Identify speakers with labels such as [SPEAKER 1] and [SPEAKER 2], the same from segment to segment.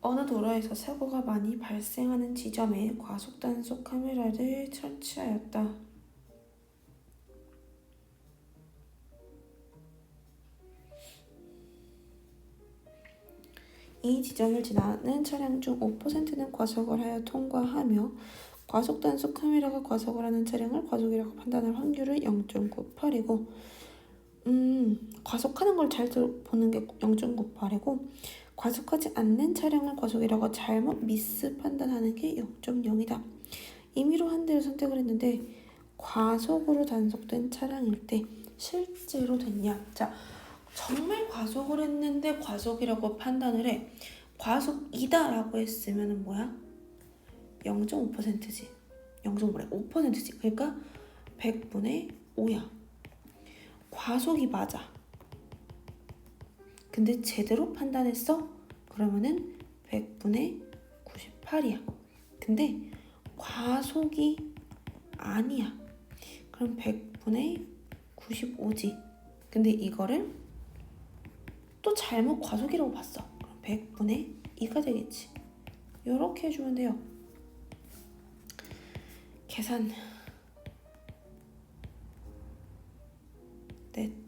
[SPEAKER 1] 어느 도로에서 사고가 많이 발생하는 지점에 과속 단속 카메라를 설치하였다. 이 지점을 지나는 차량 중 5%는 과속을 하여 통과하며 과속 단속 카메라가 과속을 하는 차량을 과속이라고 판단할 확률은 0.98이고 음, 과속하는 걸 잘 보는 게 0.98이고 과속하지 않는 차량을 과속이라고 잘못 미스 판단하는 게 0.0이다. 임의로 한 대를 선택을 했는데 과속으로 단속된 차량일 때 실제로 됐냐? 자, 정말 과속을 했는데 과속이라고 판단을 해. 과속이다라고 했으면은 뭐야? 0.5%지. 0.5래. 5%지. 그러니까 100분의 5야. 과속이 맞아. 근데 제대로 판단했어? 그러면은 100분의 98이야. 근데 과속이 아니야. 그럼 100분의 95지. 근데 이거를 또 잘못 과속이라고 봤어. 그럼 100분의 2가 되겠지. 이렇게 해주면 돼요. 계산. 넷.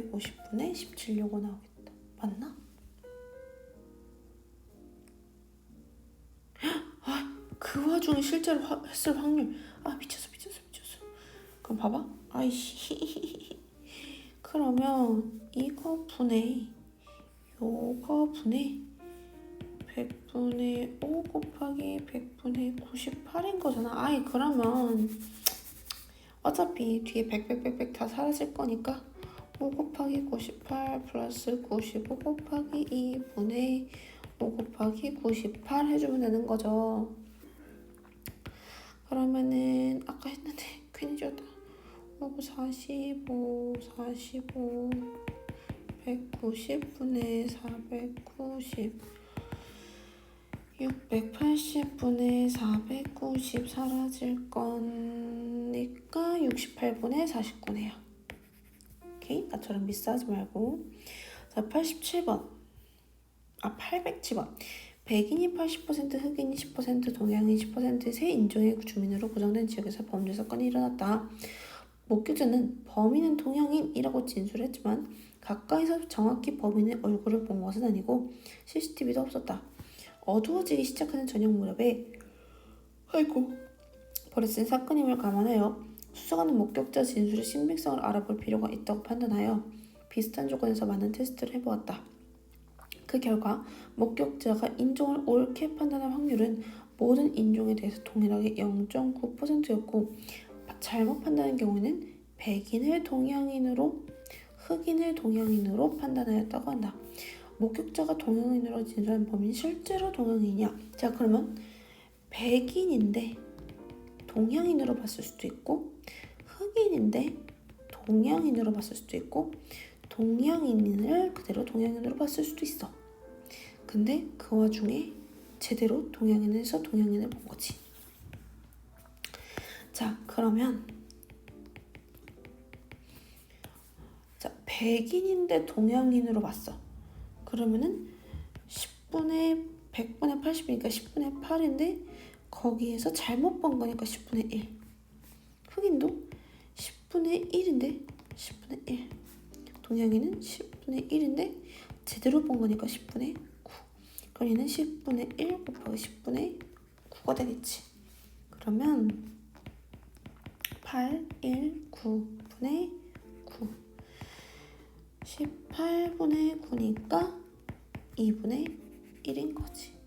[SPEAKER 1] 250분에 17 요거 나오겠다. 맞나? 아, 그 와중에 실제로 화- 했을 확률. 아, 미쳤어, 미쳤어, 미쳤어. 그럼 봐봐. 아이씨. 그러면 이거 분의 요거 분의 100분의 5 곱하기 100분의 98인 거잖아. 아이, 그러면 어차피 뒤에 100, 100, 100, 100 다 사라질 거니까 5 곱하기 98 플러스 95 곱하기 2분의 5 곱하기 98 해주면 되는 거죠. 그러면은 아까 했는데 괜히 줬다. 5, 45, 45, 190분의 490, 680분의 490 사라질 거니까 68분의 49네요. 오케이? 나처럼 미스하지 말고. 자, 87번. 아, 807번. 백인이 80%, 흑인이 10%, 동양인 10%의 세 인종의 주민으로 구성된 지역에서 범죄 사건이 일어났다. 목격자는 범인은 동양인이라고 진술했지만 가까이서 정확히 범인의 얼굴을 본 것은 아니고 CCTV도 없었다. 어두워지기 시작하는 저녁 무렵에 아이고 벌어진 사건임을 감안하여 수사관은 목격자 진술의 신빙성을 알아볼 필요가 있다고 판단하여 비슷한 조건에서 많은 테스트를 해보았다. 그 결과 목격자가 인종을 옳게 판단할 확률은 모든 인종에 대해서 동일하게 0.9%였고 잘못 판단한 경우에는 백인을 동양인으로 흑인을 동양인으로 판단하였다고 한다. 목격자가 동양인으로 진술한 범인이 실제로 동양인이냐? 자 그러면 백인인데 동양인으로 봤을 수도 있고 흑인인데 동양인으로 봤을 수도 있고 동양인을 그대로 동양인으로 봤을 수도 있어. 근데 그 와중에 제대로 동양인에서 동양인을 본 거지. 자, 그러면 자, 백인인데 동양인으로 봤어. 그러면은 10분의 100분의 80이니까 10분의 8인데 거기에서 잘못 본 거니까 10분의 1. 흑인도 10분의 1인데 10분의 1. 동양인은 10분의 1인데 제대로 본 거니까 10분의 9. 그럼 얘는 10분의 1 곱하기 10분의 9가 되겠지. 그러면 8, 1, 9분의 9. 18분의 9니까 2분의 1인 거지.